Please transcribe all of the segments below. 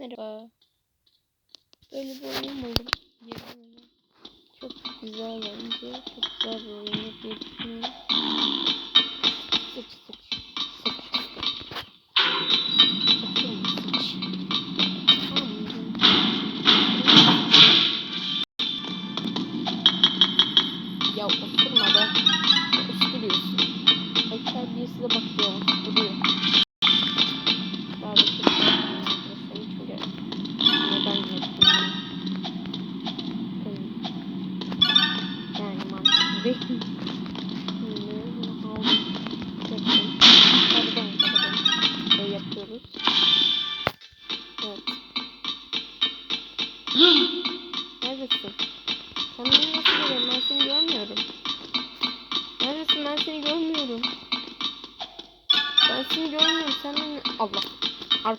Merhaba. Böyle bir oyun buldum. Çok güzel bence. Çok güzel bir oyun diye düşünüyorum. Sıç.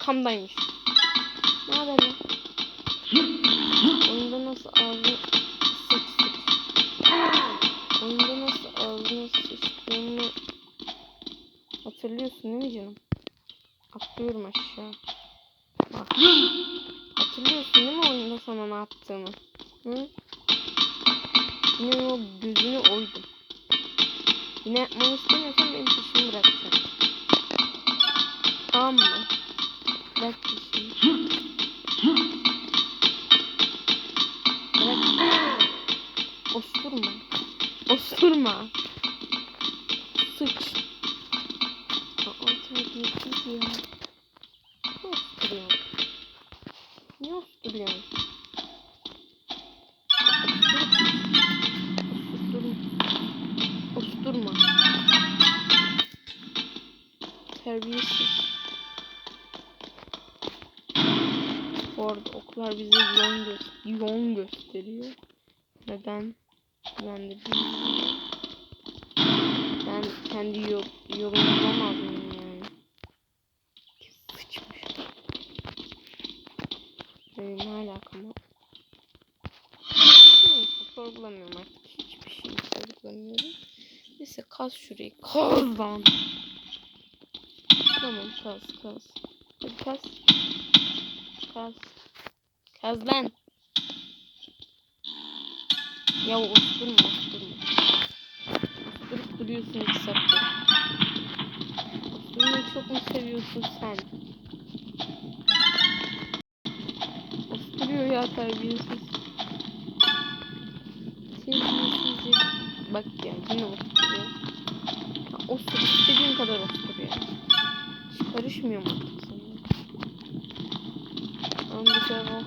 Arkamdaymış. Osturma. Sıç. Aa, terbiyesiz ya. Osturuyorsun? Ne osturuyorsun? Osturma. Osturma. Terbiyesiz. Bu arada oklar bize yön, gö yön gösteriyor. Neden? Ben de bilmiyorum. Ben kendi yol, yolumu bulamaz mıyım yani? Sıçmış. Benim ne alakam var? Neyse sorgulamıyorum artık. Hiçbir şey sorgulamıyorum. Neyse kaz şurayı. Kaz lan. Tamam kaz kaz. Hadi kaz. Kaz. Kaz lan. Ya osturma osturma. Osturup duruyorsun iki saattir. Osturmayı çok mu seviyorsun sen? Osturuyor ya terbiyesiz. Terbiyesiz herif. Bak ya yine osturuyor. Ostur istediğin kadar osturuyor. Hiç karışmıyorum artık sana. Ama bir kere bak.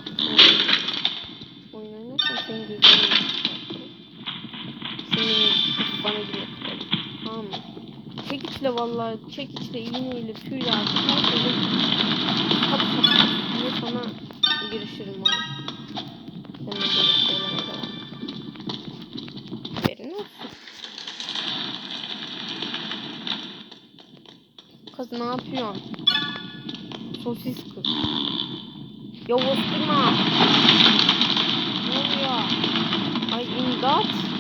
Oyun oynarsan senin gözünü. Senin bana mı? Çekiçle vallahi çekiçle iğneyle tüyle artık her şeyi kap kap diye sana girişirim ha. Seninle birlikte olana kadar. Haberin olsun. Kız ne yapıyorsun? Sosis kız. Ya osturma. Ne oluyor? Ay imdat.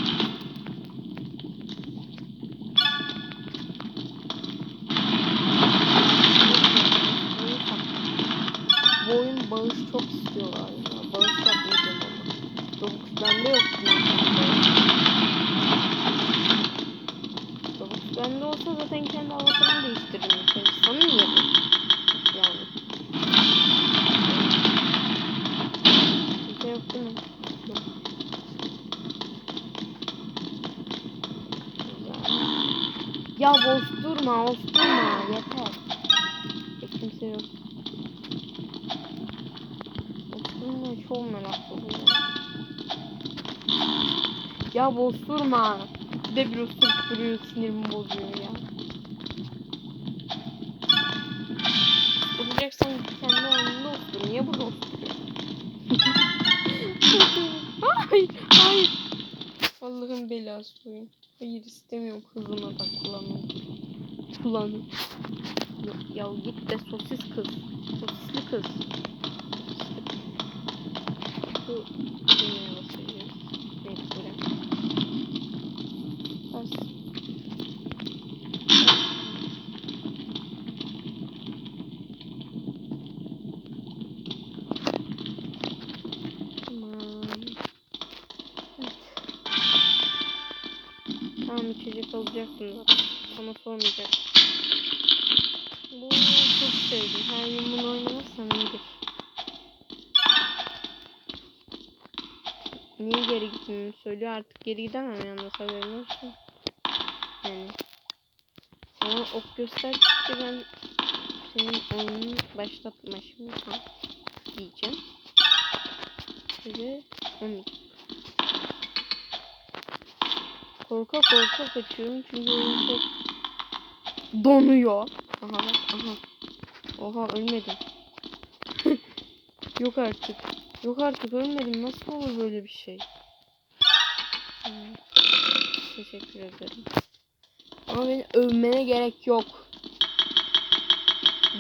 Ya bosturma, osturma. Yeter. Hiç kimse yok. Osturma çok meraklı oluyorum. Ya bosturma. Bir de bir osurup duruyor sinirimi bozuyor ya. Allah'ın belası oyun. Hayır istemiyorum kızına da. Kullanın. Yok ya git de sosis kız. Sosisli kız. Bu içecek alacaktım zaten. Sana sormayacak. Bu çok sevdim. Her gün bunu oynamazsam iyidir. Niye geri gittiğimi söylüyor. Artık geri gidemem yalnız haberin olsun. Yani. Sana ok gösterdikçe ben senin oyununu başlatma şimdi. Ha. Diyeceğim. Ve 12. Korka korka kaçıyorum çünkü çok donuyor. Aha aha. Oha ölmedim. Yok artık. Yok artık ölmedim. Nasıl olur böyle bir şey? Teşekkür ederim. Ama beni övmene gerek yok.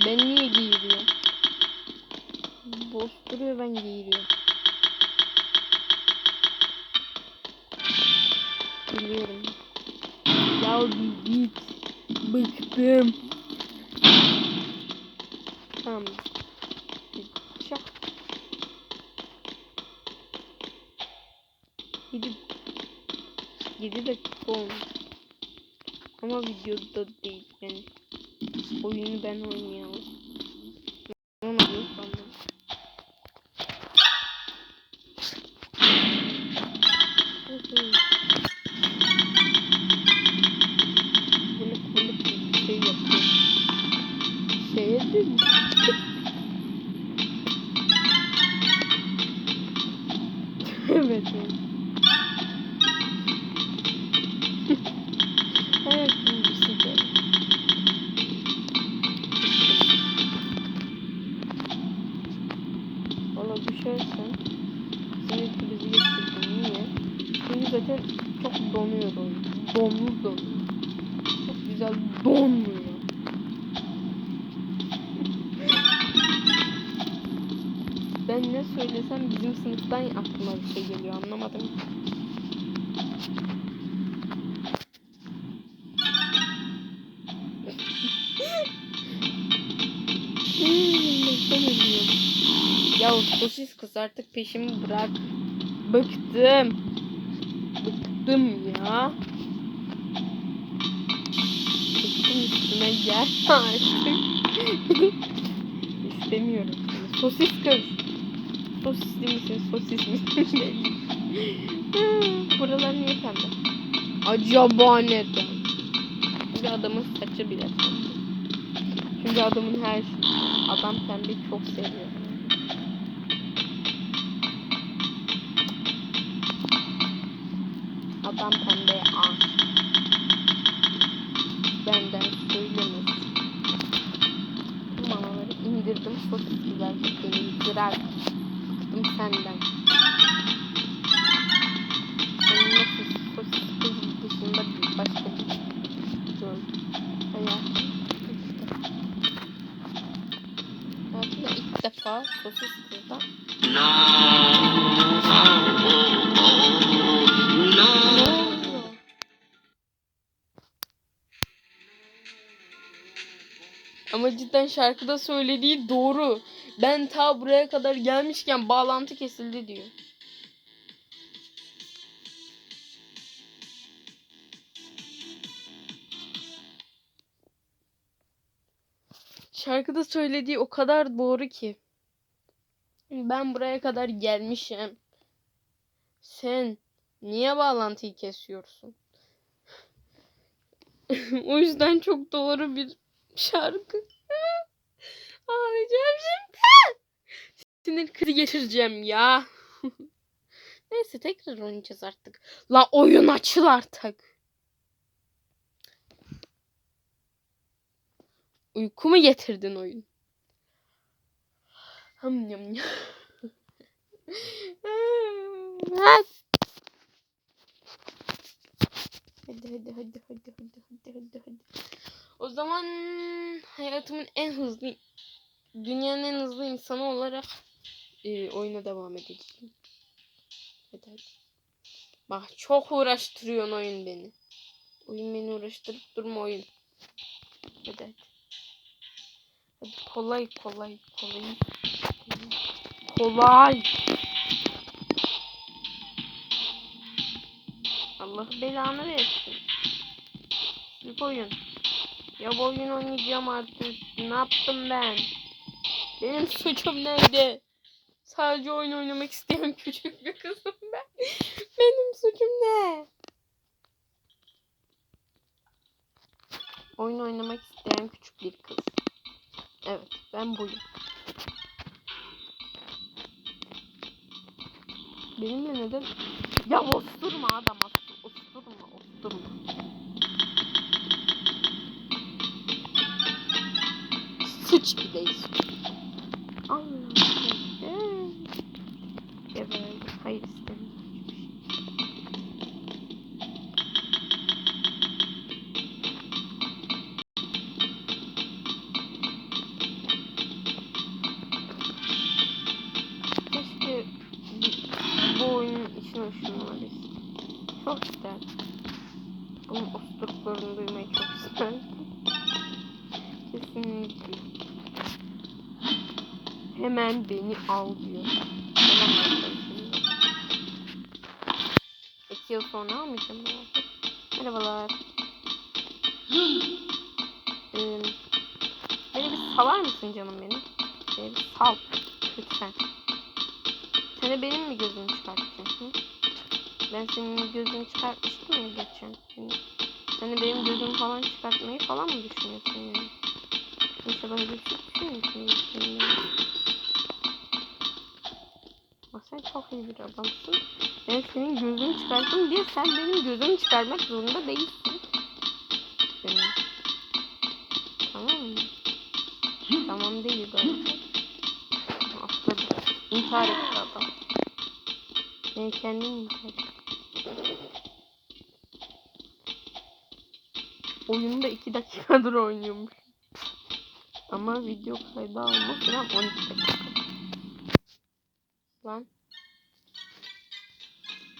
Ben niye giyiriyorum? Boş duruyor ben giyiriyorum. Biliyorum. Ya bir git. Bıktım. Tamam. Şak. Yedi, yedi dakika olmuş. Ama videoda değil yani. Oyunu ben oynayalım. Valla düşersen sinir krizi geçirdim. Niye? Çünkü zaten çok donuyor oyun. Donlu donuyor. Çok güzel donmuyor. Ben ne söylesem bizim sınıftan aklıma bir şey geliyor anlamadım. Ya sosis kız artık peşimi bırak. Bıktım. Bıktım ya. Bıktım üstüme gel artık. İstemiyorum. Sosis kız. Sosisli misin? Sosis misin? Buralar niye pembe? Acaba neden? Çünkü adamın saçı bile pembe. Çünkü adamın her şeyi. Adam pembe çok seviyor. Adam pembeye aşık. Benden söylemez. Mamaları indirdim. Sosis güzel. Beni bırak. Bıktım senden. Senin nasıl sosis kız dışında bir başka bir gördüm. Hayatım. Hayatımda ilk defa sosis kızdan No, oh, oh, Cidden şarkıda söylediği doğru. Ben ta buraya kadar gelmişken bağlantı kesildi diyor. Şarkıda söylediği o kadar doğru ki. Ben buraya kadar gelmişim. Sen niye bağlantıyı kesiyorsun? o yüzden çok doğru bir şarkı. Ağlayacağım şimdi. Sinir krizi geçireceğim ya. Neyse tekrar oynayacağız artık. La oyun açıl artık. Uyku mu getirdin oyun? Ham yam yam. Ha. Hadi hadi hadi hadi hadi hadi hadi hadi. O zaman hayatımın en hızlı dünyanın en hızlı insanı olarak e, oyuna devam edeceğim. Hadi hadi. Bak çok uğraştırıyorsun oyun beni. Oyun beni uğraştırıp durma oyun. Hadi hadi. Hadi kolay kolay kolay. Kolay. Allah belanı versin. Küçük oyun. Ya bu oyun oynayacağım artık. Ne yaptım ben? Benim suçum neydi? Sadece oyun oynamak isteyen küçük bir kızım ben. Benim suçum ne? Oyun oynamak isteyen küçük bir kız. Evet, ben buyum. Benimle neden? Ya osturma adam, os- osturma, osturma. Sıç bir de Allah Geberdi. Hayır istemiyorum. Keşke içine ışınlanabilsem. Çok isterdim. Bunun osturuklarını duymayı çok isterdim. Kesinlikle. Hemen beni al diyor. Yıl sonra almayacağım artık. Merhabalar. Ee, beni bir salar mısın canım benim? Beni bir sal. Lütfen. Sen de benim mi gözümü çıkartacaksın? Ben senin gözünü çıkartmıştım ya geçen. Sen de benim gözümü falan çıkartmayı falan mı düşünüyorsun yani? İnşallah öyle bir şey düşünmüyorsun. Çok bir adamsın. Ben senin gözünü çıkarttım diye sen benim gözümü çıkarmak zorunda değilsin. Benim. Tamam mı? Tamam değil galiba. Atladı. İntihar etti adam. Ben kendim intihar ettim. Oyunda 2 dakikadır oynuyormuş. Ama video kaydı alma falan 12 dakika. Lan.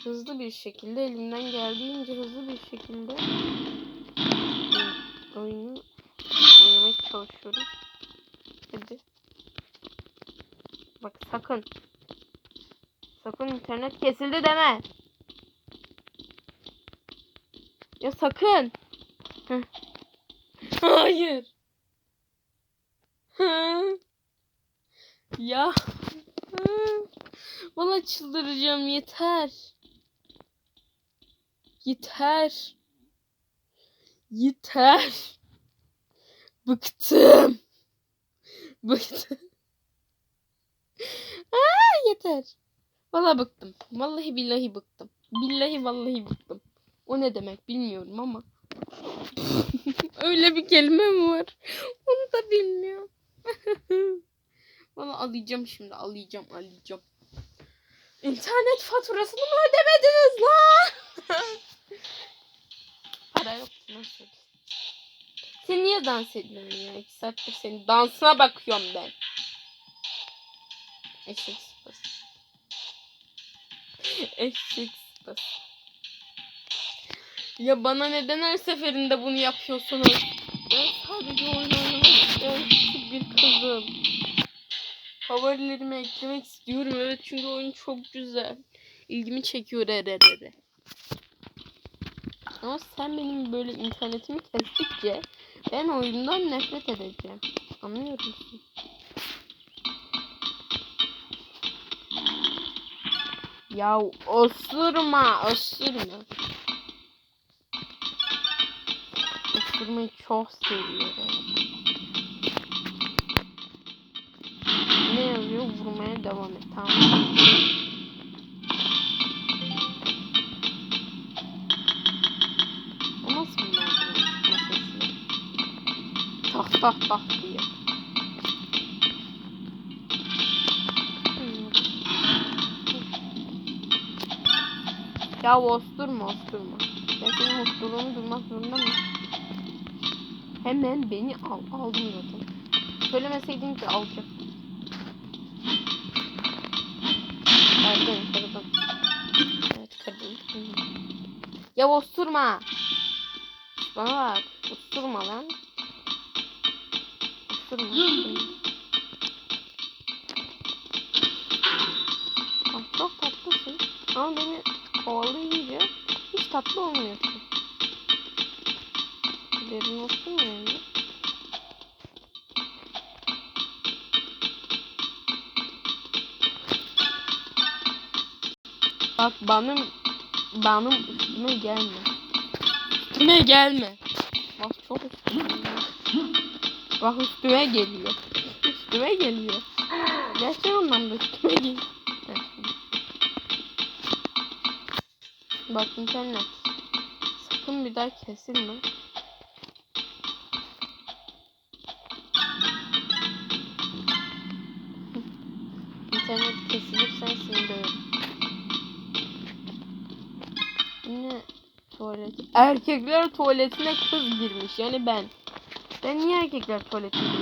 Hızlı bir şekilde elimden geldiğince hızlı bir şekilde oyun- oyunu oynamaya çalışıyorum. Hadi. Bak sakın. Sakın internet kesildi deme. Ya sakın. Hayır. Ya. Valla çıldıracağım yeter. Yeter. Yeter. Bıktım. Bıktım. Aa, yeter. Valla bıktım. Vallahi billahi bıktım. Billahi vallahi bıktım. O ne demek bilmiyorum ama. Öyle bir kelime mi var? Onu da bilmiyorum. Valla alacağım şimdi. Alacağım, alacağım. İnternet faturasını mı ödemediniz lan? Para yok. Nasıl? Sen niye dans ediyorsun ya? İki saattir senin dansına bakıyorum ben. Eşek sıpası. Eşek sıpası. Ya bana neden her seferinde bunu yapıyorsunuz? Ben sadece oyun oynamak isteyen bir kızım. Favorilerime eklemek istiyorum. Evet çünkü oyun çok güzel. İlgimi çekiyor ererere. Ama sen benim böyle internetimi kestikçe ben oyundan nefret edeceğim. Anlıyor musun? Ya osurma, osurma. Osurmayı çok seviyorum. Ne yazıyor? Vurmaya devam et. Tamam. Tak tak diye. Ya osturma osturma. Ben senin osturduğunu durmak zorunda mıyım? Hemen beni al. Aldım zaten. Söylemeseydin ki alacak. Kırdım kırdım. Evet kırdım. Ya osturma. Bana bak. Osturma lan. Osturma. Ah, çok tatlısın. Ama beni kovalayınca hiç tatlı olmuyorsun. Haberin olsun yani. Bak benim benim üstüme gelme. Üstüme gelme. Bak çok. Bak üstüme geliyor. Üstüme geliyor. Gerçek anlamda üstüme geliyor. Bak internet. Sakın bir daha kesilme. İnternet kesilirsen seni döverim. Yine tuvalet. Erkekler tuvaletine kız girmiş. Yani ben. Ben niye erkekler tuvaletine